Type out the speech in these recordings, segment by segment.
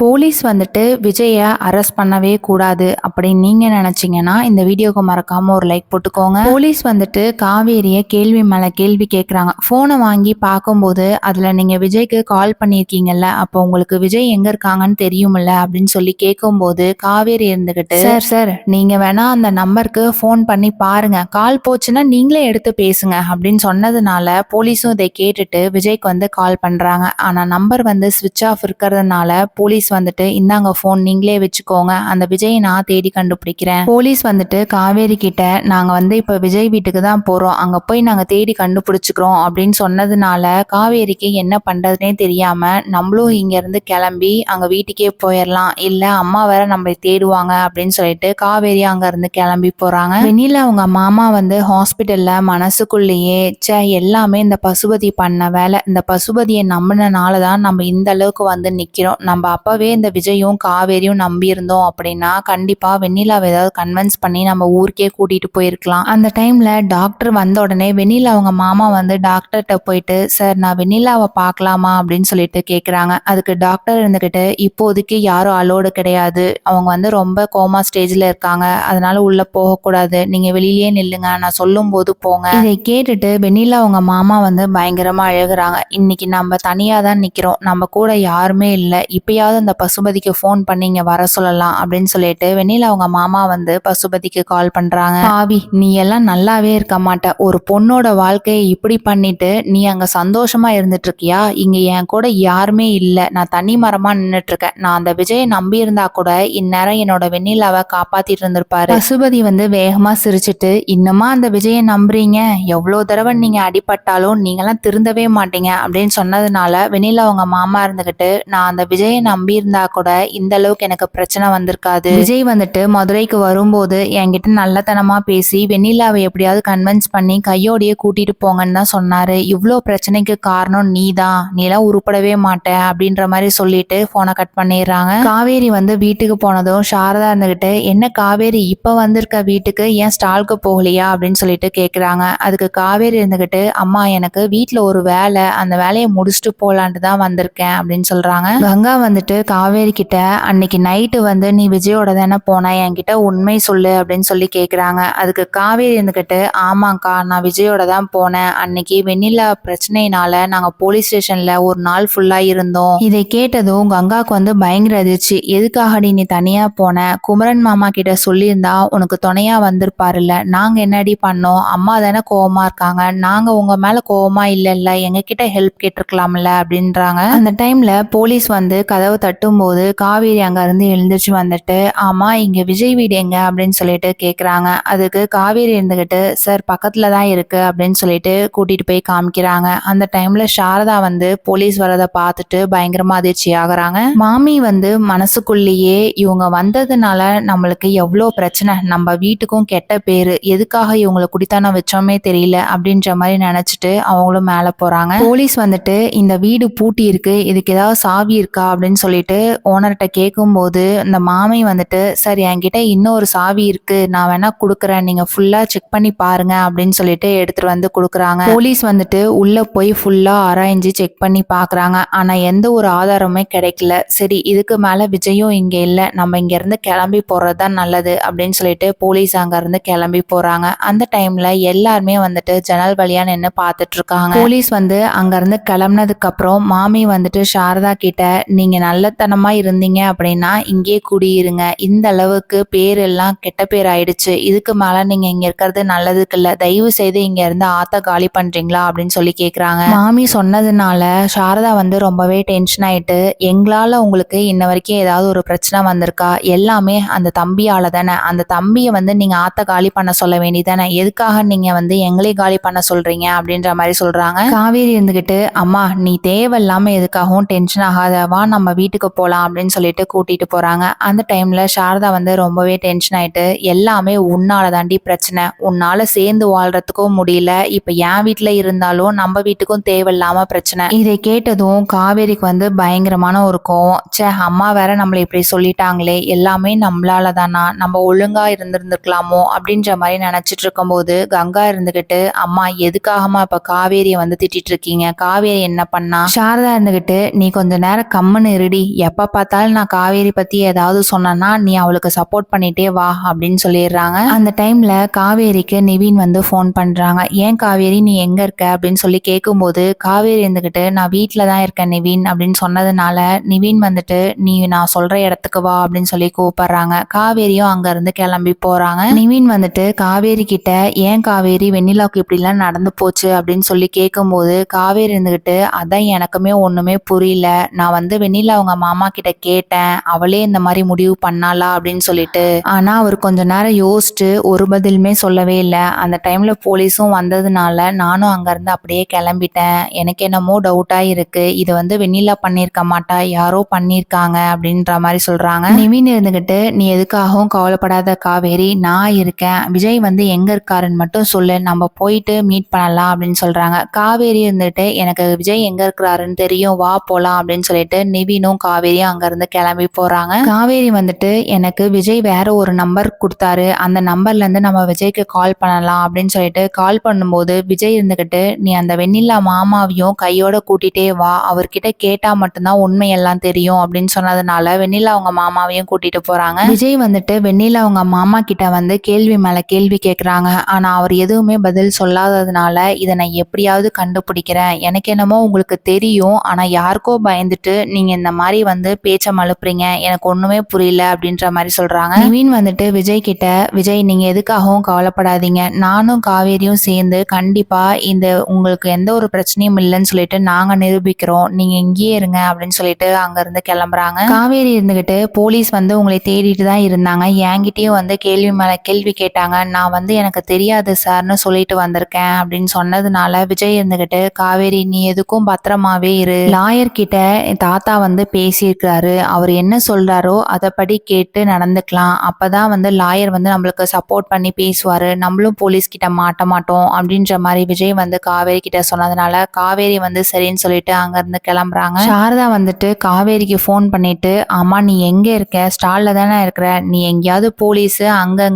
Police வந்துட்டு விஜயை arrest பண்ணவே கூடாது அப்படின்னு நீங்க நினைச்சீங்கன்னா இந்த வீடியோக்கு மறக்காம ஒரு லைக் போட்டுக்கோங்க. போலீஸ் வந்துட்டு காவேரியை கேள்வி மேல கேள்வி கேட்குறாங்க போனை வாங்கி பார்க்கும்போது அதுல நீங்க விஜய்க்கு கால் பண்ணியிருக்கீங்கல்ல அப்போ உங்களுக்கு விஜய் எங்க இருக்காங்கன்னு தெரியுமில்ல அப்படின்னு சொல்லி கேட்கும்போது காவேரி இருந்துகிட்டு சார் சார். நீங்க வேணா அந்த நம்பருக்கு ஃபோன் பண்ணி பாருங்க. கால் போச்சுன்னா நீங்களே எடுத்து பேசுங்க அப்படின்னு சொன்னதுனால போலீஸும் இதை கேட்டுட்டு விஜய்க்கு வந்து கால் பண்றாங்க. ஆனா நம்பர் வந்து ஸ்விட்ச் ஆஃப் இருக்கிறதுனால போலீஸ் வந்துட்டு இந்தாங்க ஃபோன் நீங்களே வச்சுக்கோங்க அந்த விஜயை நான் தேடி கண்டுபிடிக்கிறேன். போலீஸ் வந்துட்டு காவேரி கிட்ட நாங்க வந்து இப்ப விஜய் வீட்டுக்கு தான் போறோம். அங்க போய் நாங்க தேடி கண்டுபிடிச்சுக்கிறோம் அப்படின்னு சொன்னதுனால காவேரிக்கு என்ன பண்றதுனே தெரியாம நம்மளும் இங்க இருந்து கிளம்பி அங்க வீட்டுக்கே போயிடலாம் இல்ல அம்மா வேற நம்மளை தேடுவாங்க அப்படின்னு சொல்லிட்டு காவேரி அங்க இருந்து கிளம்பி போறாங்க. வெளியில அவங்க மாமா வந்து ஹாஸ்பிட்டல்ல மனசுக்குள்ளேயே ச்சே எல்லாமே இந்த பசுபதி பண்ண வேலை. இந்த பசுபதியை நம்பினனால தான் நம்ம இந்த அளவுக்கு வந்து நிக்கிறோம். நம்ம அப்பா அப்பவே இந்த விஜயும் காவேரியும் நம்பி இருந்தோம் அப்படின்னா கண்டிப்பாக வெண்ணிலாவை ஏதாவது கன்வின்ஸ் பண்ணி நம்ம ஊருக்கே கூட்டிகிட்டு போயிருக்கலாம். அந்த டைமில் டாக்டர் வந்த உடனே வெண்ணிலா அவங்க மாமா வந்து டாக்டர்கிட்ட போயிட்டு சார் நான் வெண்ணிலாவை பார்க்கலாமா? அப்படின்னு சொல்லிட்டு கேட்குறாங்க அதுக்கு டாக்டர் இருந்துக்கிட்டு இப்போதைக்கு யாரும் அலோடு கிடையாது. அவங்க வந்து ரொம்ப கோமா ஸ்டேஜில் இருக்காங்க. அதனால உள்ளே போகக்கூடாது. நீங்கள் வெளியிலேயே நில்லுங்க. நான் சொல்லும் போது போங்க. இதை கேட்டுட்டு வெண்ணிலா அவங்க மாமா வந்து பயங்கரமாக அழுகிறாங்க. இன்னைக்கு நம்ம தனியாக தான் நிற்கிறோம் நம்ம கூட யாருமே இல்லை. இப்பயாவது அந்த பசுபதிக்கு ஃபோன் பண்ணிங்க வர சொல்லலாம் அப்படின்னு சொல்லிட்டு வெண்ணிலா அவங்க மாமா வந்து பசுபதிக்கு கால் பண்ணுறாங்க ஆவி நீ எல்லாம் நல்லாவே இருக்க மாட்ட. ஒரு பொண்ணோட வாழ்க்கையை இப்படி பண்ணிட்டு நீ அங்கே சந்தோஷமா இருந்துட்டு இருக்கியா? இங்கே என் கூட யாருமே இல்லை. நான் தனி மரமா நின்றுட்டு இருக்கேன். நான் அந்த விஜயை நம்பி இருந்தா கூட இந்நேரம் என்னோட வெண்ணிலாவை காப்பாத்திட்டு இருந்திருப்பாரு. பசுபதி வந்து வேகமா சிரிச்சிட்டு இன்னுமா அந்த விஜயை நம்புறீங்க? எவ்வளோ தடவை நீங்க அடிபட்டாலும் நீங்களாம் திருந்தவே மாட்டீங்க. அப்படின்னு சொன்னதுனால வெண்ணிலா அவங்க மாமா இருந்துகிட்டு நான் அந்த விஜயை நம்பி இருந்தா கூட இந்த அளவுக்கு எனக்கு பிரச்சனை வந்திருக்காது. விஜய் வந்துட்டு மதுரைக்கு வரும்போது என்கிட்ட நல்லத்தனமா பேசி வெண்ணிலாவை எப்படியாவது கன்வின்ஸ் பண்ணி கையோடையே கூட்டிட்டு போங்கன்னு தான் சொன்னாரு. இவ்வளோ பிரச்சனைக்கு காரணம் நீ தான் நீ எல்லாம் உருப்படவே மாட்ட அப்படின்ற மாதிரி சொல்லிட்டு போனை கட் பண்ணிடுறாங்க. காவேரி வந்து வீட்டுக்கு போனதும் சாரதா இருந்துகிட்டு என்ன காவேரி இப்ப வந்திருக்க வீட்டுக்கு ஏன் ஸ்டாலுக்கு போகலையா? அப்படின்னு சொல்லிட்டு கேக்குறாங்க. அதுக்கு காவேரி இருந்துகிட்டு அம்மா எனக்கு வீட்டில் ஒரு வேலை அந்த வேலையை முடிச்சுட்டு போலான்ட்டு தான் வந்திருக்கேன் அப்படின்னு சொல்றாங்க. கங்கா வந்துட்டு காவேரி கிட்ட அன்னைக்கு நைட்டு வந்து நீ விஜயோட தானே போன என்கிட்ட உண்மை சொல்லு அப்படின்னு சொல்லி கேட்குறாங்க அதுக்கு காவேரி இருந்துகிட்டு ஆமாங்க்கா நான் விஜயோட தான் போனேன். அன்னைக்கு வெண்ணிலா பிரச்சனையினால நாங்கள் போலீஸ் ஸ்டேஷன்ல ஒரு நாள் ஃபுல்லாக இருந்தோம். இதை கேட்டதும் கங்காவுக்கு வந்து பயங்கர அதிர்ச்சி. எதுக்காகடி நீ தனியா போன? குமரன் மாமா கிட்ட சொல்லியிருந்தா உனக்கு துணையா வந்திருப்பாருல்ல. நாங்க என்னடி பண்ணோம்? அம்மா தானே கோவமா இருக்காங்க. நாங்க உங்க மேல கோவமா இல்லைல்ல. எங்க கிட்ட ஹெல்ப் கேட்டிருக்கலாம்ல அப்படின்றாங்க. அந்த டைம்ல போலீஸ் வந்து கதவு கட்டும்போது காவேரி அங்கேருந்து எழுந்திரிச்சு வந்துட்டு ஆமாம் இங்கே விஜய் வீடு எங்க? அப்படின்னு சொல்லிட்டு கேட்குறாங்க அதுக்கு காவேரி இருந்துக்கிட்டு சார் பக்கத்தில் தான் இருக்குது அப்படின்னு சொல்லிட்டு கூட்டிகிட்டு போய் காமிக்கிறாங்க. அந்த டைமில் சாரதா வந்து போலீஸ் வரதை பார்த்துட்டு பயங்கரமாக அதிர்ச்சி ஆகுறாங்க. மாமி வந்து மனசுக்குள்ளேயே இவங்க வந்ததுனால நம்மளுக்கு எவ்வளோ பிரச்சனை. நம்ம வீட்டுக்கும் கெட்ட பேர். எதுக்காக இவங்களை குடித்தானம் வச்சோமே தெரியல அப்படின்ற மாதிரி நினச்சிட்டு அவங்களும் மேலே போகிறாங்க போலீஸ் வந்துட்டு இந்த வீடு பூட்டி இருக்கு இதுக்கு ஏதாவது சாவி இருக்கா? அப்படின்னு போயிட்டு ஓனர்கிட்ட கேட்கும்போது இந்த மாமி வந்துட்டு சார் என்கிட்ட இன்னொரு சாவி இருக்கு. நான் வேணா கொடுக்குறேன். நீங்க ஃபுல்லா செக் பண்ணி பாருங்க அப்படின்னு சொல்லிட்டு எடுத்துட்டு வந்து கொடுக்குறாங்க. போலீஸ் வந்துட்டு உள்ள போய் ஃபுல்லா ஆராய்ஞ்சு செக் பண்ணி பாக்குறாங்க. ஆனா எந்த ஒரு ஆதாரமே கிடைக்கல. சரி இதுக்கு மேல விஜயும் இங்க இல்ல. நம்ம இங்க இருந்து கிளம்பி போறதுதான் நல்லது அப்படின்னு சொல்லிட்டு போலீஸ் அங்க இருந்து கிளம்பி போறாங்க. அந்த டைம்ல எல்லாருமே வந்துட்டு ஜன்னல் வழியா நின்று பார்த்துட்ருக்காங்க போலீஸ் வந்து அங்க இருந்து கிளம்புனதுக்கு அப்புறம் மாமி வந்துட்டு சாரதா கிட்ட நீங்க நல்லத்தனமா இருந்தீங்க அப்படின்னா இங்கே குடியிருங்க. இந்த அளவுக்கு பேர் எல்லாம் கெட்ட பேர் ஆயிடுச்சு இதுக்கு மேல நீங்க இங்க இருக்கிறது நல்லதுக்கு இல்ல. தயவு செய்து இங்க இருந்து ஆத்த காலி பண்றீங்களா அப்படின்னு சொல்லி கேக்குறாங்க. மாமி சொன்னதுனால சாரதா வந்து ரொம்பவே டென்ஷன் ஆயிட்டு எங்களால உங்களுக்கு இன்ன வரைக்கும் ஏதாவது ஒரு பிரச்சனை வந்திருக்கா? எல்லாமே அந்த தம்பியால தானே. அந்த தம்பியை வந்து நீங்க ஆத்த காலி பண்ண சொல்ல வேண்டியதானே எதுக்காக நீங்க வந்து எங்களே காலி பண்ண சொல்றீங்க அப்படின்ற மாதிரி சொல்றாங்க. காவேரி இருந்துகிட்டு அம்மா நீ தேவையில்லாம எதுக்காகவும் டென்ஷன் ஆகாதவா நம்ம வீட்டுக்கு போகலாம் அப்படின்னு சொல்லிட்டு கூட்டிகிட்டு போகிறாங்க அந்த டைமில் சாரதா வந்து ரொம்பவே டென்ஷன் ஆகிட்டு எல்லாமே உன்னால தாண்டி பிரச்சனை. உன்னால் சேர்ந்து வாழ்கிறதுக்கும் முடியல. இப்போ என் வீட்டில் இருந்தாலும் நம்ம வீட்டுக்கும் தேவையில்லாமல் பிரச்சனை. இதை கேட்டதும் காவேரிக்கு வந்து பயங்கரமான ஒரு கோவம். ச்சே அம்மா வேற நம்மளை இப்படி சொல்லிட்டாங்களே. எல்லாமே நம்மளால தானா நம்ம ஒழுங்கா இருந்திருந்துருக்கலாமோ? அப்படின்ற மாதிரி நினைச்சிட்டு இருக்கும்போது கங்கா இருந்துகிட்டு அம்மா எதுக்காகமா இப்ப காவேரியை வந்து திட்டிட்டு இருக்கீங்க? காவேரி என்ன பண்ணா? சாரதா இருந்துகிட்டு நீ கொஞ்ச நேரம் கம்முன்னு இருடி. எப்போ பார்த்தாலும் நான் காவேரி பத்தி ஏதாவது சொன்னேன்னா நீ அவளுக்கு சப்போர்ட் பண்ணிட்டே வா அப்படின்னு சொல்லிடுறாங்க. அந்த டைம்ல காவேரிக்கு நிவின் வந்து ஃபோன் பண்றாங்க. ஏன் காவேரி நீ எங்க இருக்க? அப்படின்னு சொல்லி கேட்கும்போது காவேரி இருந்துகிட்டு நான் வீட்டில் தான் இருக்கேன் நிவின் அப்படின்னு சொன்னதுனால நிவின் வந்துட்டு நீ நான் சொல்ற இடத்துக்கு வா அப்படின்னு சொல்லி கூப்பிடுறாங்க. காவேரியும் அங்க இருந்து கிளம்பி போறாங்க. நிவின் வந்துட்டு காவேரி கிட்ட ஏன் காவேரி வெண்ணிலாவுக்கு இப்படிலாம் நடந்து போச்சு? அப்படின்னு சொல்லி கேட்கும்போது காவேரி இருந்துகிட்டு அதான் எனக்குமே ஒண்ணுமே புரியல. நான் வந்து வெண்ணிலா அவங்க மாமா கிட்ட கேட்டேன். அவளே இந்த மாதிரி முடிவு பண்ணாளா அப்படின்னு சொல்லிட்டு. ஆனா அவர் கொஞ்ச நேரம் யோசிச்சு ஒரு பதிலுமே சொல்லவே இல்லை. அந்த டைம்ல போலீஸும் வந்ததுனால நானும் அங்க இருந்து அப்படியே கிளம்பிட்டேன். எனக்கு என்னமோ டவுட்டா இருக்கு. இது வந்து வெண்ணிலா பண்ணியிருக்க மாட்டா. யாரோ பண்ணியிருக்காங்க அப்படின்ற மாதிரி சொல்றாங்க. நிவின் இருந்துகிட்டு நீ எதுக்காகவும் கவலைப்படாத காவேரி நான் இருக்கேன். விஜய் வந்து எங்க இருக்காருன்னு மட்டும் சொல்லு. நம்ம போயிட்டு மீட் பண்ணலாம் அப்படின்னு சொல்றாங்க. காவேரி இருந்துட்டு எனக்கு விஜய் எங்க இருக்கிறாருன்னு தெரியும். வா போலாம் அப்படின்னு சொல்லிட்டு நிவினும் காவேரியும் அங்க இருந்து கிளம்பி போறாங்க. காவேரி வந்துட்டு எனக்கு விஜய் வேற ஒரு நம்பர் கொடுத்தாரு. அந்த நம்பர்ல இருந்து நம்ம விஜய்க்கு கால் பண்ணலாம் அப்படின்னு சொல்லிட்டு கால் பண்ணும்போது விஜய் இருந்துகிட்டு நீ அந்த வெண்ணிலா மாமாவையும் கையோட கூட்டிட்டே வா. அவர்கிட்ட கேட்டா மட்டும்தான் உண்மையெல்லாம் தெரியும். அப்படின்னு சொன்னதுனால வெண்ணிலா அவங்க மாமாவையும் கூட்டிட்டு போறாங்க. விஜய் வந்துட்டு வெண்ணிலா அவங்க மாமா கிட்ட வந்து கேள்வி மேல கேள்வி கேக்குறாங்க. ஆனா அவர் எதுவுமே பதில் சொல்லாததுனால இதை நான் எப்படியாவது கண்டுபிடிக்கிறேன். எனக்கு என்னமோ உங்களுக்கு தெரியும். ஆனா யாருக்கோ பயந்துட்டு நீங்க இந்த மாதிரி வந்து பேச்ச மழுப்புறீங்க. எனக்கு ஒண்ணுமே புரியல அப்படின்ற மாதிரி சொல்றாங்க. நிவின் வந்துட்டு விஜய் கிட்ட விஜய் நீங்க எதுக்காகவும் கவலைப்படாதீங்க. நானும் காவேரியும் சேர்ந்து கண்டிப்பா இந்த உங்களுக்கு எந்த ஒரு பிரச்சனையும் இல்லைன்னு சொல்லிட்டு நாங்க நிரூபிக்கிறோம். நீங்க இங்கேயே இருங்க அப்படின்னு சொல்லிட்டு அங்க இருந்து கிளம்புறாங்க. காவேரி இருந்துகிட்டு போலீஸ் வந்து உங்களை தேடிட்டு தான் இருந்தாங்க. என்கிட்டயும் வந்து கேள்வி மேல கேள்வி கேட்டாங்க. நான் வந்து எனக்கு தெரியாது சார்னு சொல்லிட்டு வந்திருக்கேன் அப்படின்னு சொன்னதுனால விஜய் இருந்துகிட்டு காவேரி நீ எதுக்கும் பத்திரமாவே இரு. லாயர் கிட்ட தாத்தா வந்து பேசியிருக்கிறாரு. அவர் என்ன சொல்கிறாரோ அதைப்படி கேட்டு நடந்துக்கலாம். அப்போ தான் வந்து லாயர் வந்து நம்மளுக்கு சப்போர்ட் பண்ணி பேசுவார். நம்மளும் போலீஸ்கிட்ட மாட்ட மாட்டோம் அப்படின்ற மாதிரி விஜய் வந்து காவேரி கிட்ட சொன்னதுனால காவேரி வந்து சரின்னு சொல்லிட்டு அங்கேருந்து கிளம்புறாங்க. சாரதா வந்துட்டு காவேரிக்கு ஃபோன் பண்ணிட்டு அம்மா நீ எங்கே இருக்க? ஸ்டாலில் தானே இருக்கிற? நீ எங்கேயாவது போலீஸ்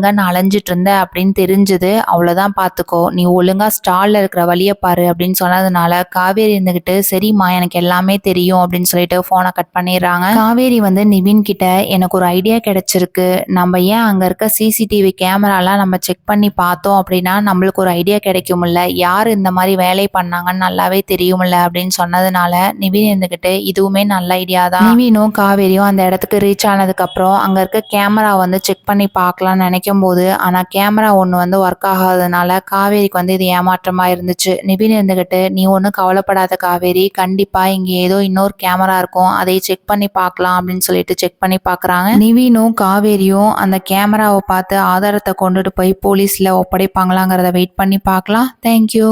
நான் அலைஞ்சிட்டு இருந்த அப்படின்னு தெரிஞ்சது. அவ்வளோதான் பார்த்துக்கோ நீ ஒழுங்கா ஸ்டாலில் இருக்கிற வழியை பாரு அப்படின்னு சொன்னதுனால காவேரி இருந்துக்கிட்டு சரிம்மா எனக்கு எல்லாமே தெரியும் அப்படின்னு சொல்லிட்டு ஃபோனை கட் பண்ணிடுறாங்க. காவேரி வந்து நிவின் கிட்ட எனக்கு ஒரு ஐடியா கிடைச்சிருக்கு. நம்ம ஏன் அங்க இருக்க சிசிடிவி கேமராலாம் நம்ம செக் பண்ணி பார்த்தோம் அப்படின்னா நம்மளுக்கு ஒரு ஐடியா கிடைக்கும்ல. யார் இந்த மாதிரி வேலை பண்ணாங்கன்னு நல்லாவே தெரியும்ல அப்படின்னு சொன்னதுனால நிவின் இருந்துகிட்டு இதுவுமே நல்ல ஐடியா தான். நிவினும் காவேரியும் அந்த இடத்துக்கு ரீச் ஆனதுக்கு அப்புறம் அங்க இருக்க கேமரா வந்து செக் பண்ணி பார்க்கலாம்னு நினைக்கும் போது ஆனா கேமரா ஒன்று வந்து ஒர்க் ஆகாததுனால காவேரிக்கு வந்து இது ஏமாற்றமா இருந்துச்சு. நிவின் இருந்துகிட்டு நீ ஒன்றும் கவலைப்படாத காவேரி. கண்டிப்பா இங்க ஏதோ இன்னொரு கேமரா இருக்கும். அதை செக் பண்ணி பார்க்கலாம் அப்படின்னு சொல்லிட்டு செக் பண்ணி பார்க்குறாங்க. நிவினும் காவேரியும் அந்த கேமராவை பார்த்து ஆதாரத்தை கொண்டுட்டு போய் போலீஸில் ஒப்படைப்பாங்களாங்கிறத வெயிட் பண்ணி பார்க்கலாம். தேங்க்யூ